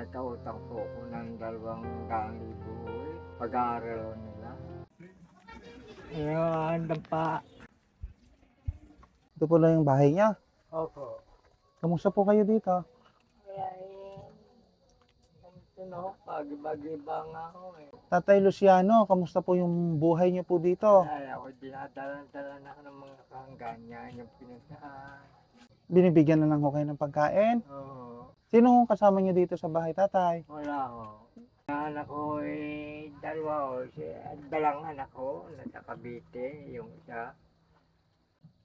nagkautang po ko ng dalawang daang libo eh. Pag-aaral nila. Ayun, pa. Ito po lang yung bahay niya. Opo. Kamusta po kayo dito? Ako, pag-iba-iba nga ako eh. Tatay Luciano, kamusta po yung buhay niyo po dito? Kaya ako dinadala-dala na ako ng mga kaangganyan, yung pinuntahan. Binibigyan na lang ko kayo ng pagkain? Oo. Sino ang kasama niyo dito sa bahay, tatay? Wala ko. Anak ko eh, dalawa ko. Si, dalang anak ko, nasa Cavite, yung isa.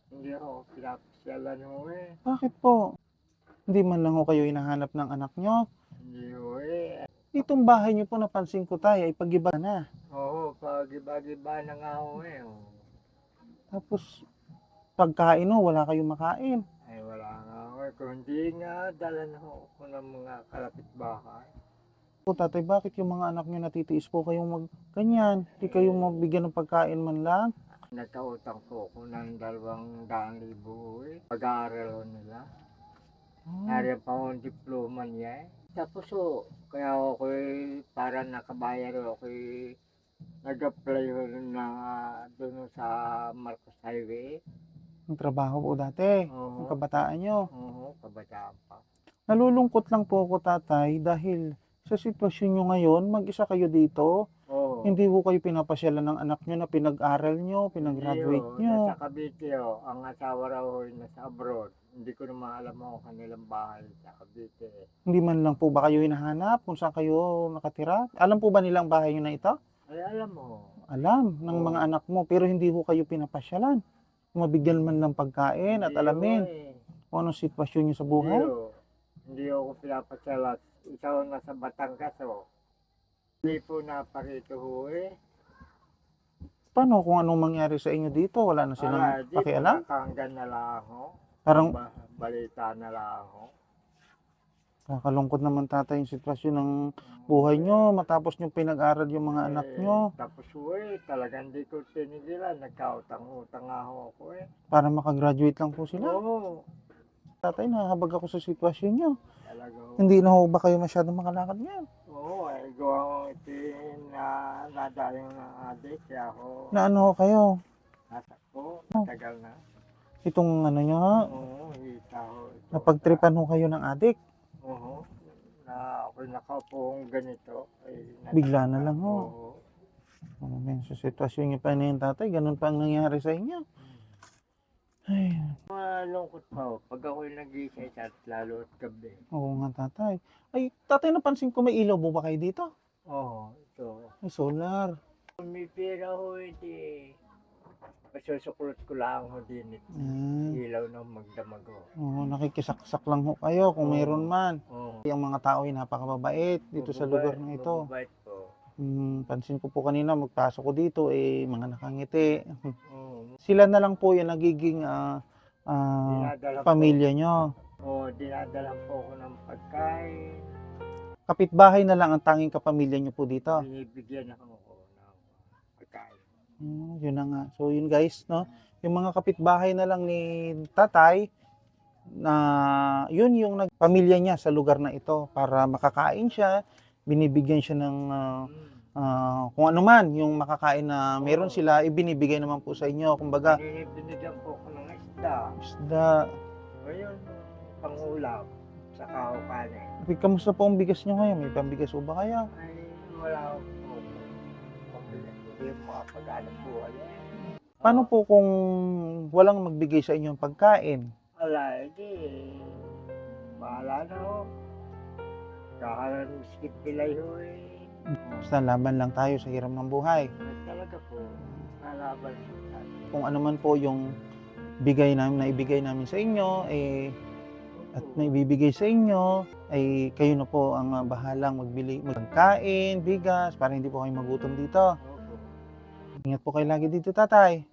Hindi ako pinapasyalan mo eh. Bakit po? Hindi man lang ho kayo hinahanap ng anak niyo. Hindi ko eh. Itong bahay niyo po napansin ko tayo ay pag-iba na. Oo, pag-iba-iba na nga ako eh. oh. Tapos pagkain ho, wala kayong makain. Ay wala nga ako eh. Kung hindi nga, dala na ako ng mga kalapit bahay. Po tatay, bakit yung mga anak niyo natitiis po kayong mag ganyan? Hindi kayo mabigyan ng pagkain man lang? Nagkautang po ako ng dalawang daang libo eh. Pag-aaral nila. Ah, Nariyan pa akong diploma niya eh. Tapos oh, kaya ako eh, para nakabayar ako eh, nag-apply ko na doon sa Marcos Highway. Ang trabaho po dati, Oo, ang kabataan niyo. oo, kabataan pa. Nalulungkot lang po ako tatay dahil sa sitwasyon nyo ngayon, mag-isa kayo dito. Oo. Hindi po kayo pinapasyalan ng anak nyo na pinag-aral nyo, pinag-graduate Hindi, nyo. oh, Nasa Cavite oh, ang asawa raw oh, nasa abroad. Hindi ko naman alam ang kanilang bahay sa Cavite. eh. Hindi man lang po ba kayo hinahanap kung saan kayo nakatira? Alam po ba nilang bahay nyo na ito? Ay alam mo, Alam, ng Oo. mga anak mo. Pero hindi po kayo pinapasyalan. Mabigyan man lang pagkain at hindi alamin eh. Kung anong sitwasyon nyo sa buhay. Hindi, oh. hindi ako pinapasyalat. Ikaw nasa Batangas oh. Hindi po naparito ho eh. Paano kung anong mangyari sa inyo dito? Wala na silang Ah, di pakialam? Pakanggan na lang ako. Parang Ba- balita na lang ako. kakalungkot naman tatay yung sitwasyon ng buhay nyo matapos nyo pinag-aral yung mga anak Eh, nyo Tapos eh, talagang di ko tinigilan. Nagkautang-utang ho ako eh. para makagraduate lang po sila. Oo. Tatay, nahabag ako sa sitwasyon nyo. Talaga ho. Hindi na ho ba kayo masyadong makalakad ngayon? Oo, eh, gawa ko itin na nadayong ng adik. Kaya ako Na ano ho kayo? nasakpo. Oh. Tagal na. Itong ano nyo ha? Oo, hita ho. ito. Napagtripan ho kayo ng adik. Oo. Na ako nakapong ganito. Ay, nat- Bigla na lang ho. Oo. Oh, men, sa sitwasyon nyo pa na yun tatay, ganun pa ang nangyari sa inyo. Ay, Malungkot pa ho. Pag ako'y nag-iisay at lalo at gabi. oo nga tatay. Ay, tatay napansin ko may ilaw mo ba kayo dito? Oo, ito. Ay, solar. Kung may pera ho, iti. Masusukulot ko lang ho din ito. Ah, Ilaw ng magdamag ho. oo, nakikisaksak lang ho kayo kung Oo. mayroon man. Oo. Yung mga tao ay napakababait dito sa lugar na ito. Mababait po. Hmm, pansin ko po kanina, magpasok ko dito, eh, mga nakangiti. Oo. Sila na lang po yung nagiging ah, Dinadala pamilya nyo. Po, oh, dinadala po ako ng pagkain. Kapitbahay na lang ang tanging kapamilya nyo po dito. Binibigyan ako ko ng pagkain. Hmm, yun na nga. So yun guys, no? Yung mga kapitbahay na lang ni tatay, na yun yung nagpamilya niya sa lugar na ito para makakain siya, binibigyan siya ng Mm. Ah, kung ano man yung makakain na meron sila, ibinibigay naman po sa inyo. Kumbaga, Binib- Binigyan po ako ng isda. isda, Ngayon, pangulam sa kahukanin. Uy, kamusta po ang bigas nyo ngayon? May pambigas po ba kayo? Ay, wala po. Hindi po kapag-alam eh. Paano po kung walang magbigay sa inyo ng pagkain? Wala, hindi. Bahala na ho. Kakalan skip ho eh. Basta laban lang tayo sa hirap ng buhay. Ay, Talaga po. Nalaban po tayo. Kung ano man po yung bigay namin, na ibigay namin sa inyo, eh, at na ibibigay sa inyo, ay kayo na po ang ah, bahalang magbili, magkain, bigas, para hindi po kayo magutom dito. Ingat po kayo lagi dito, tatay.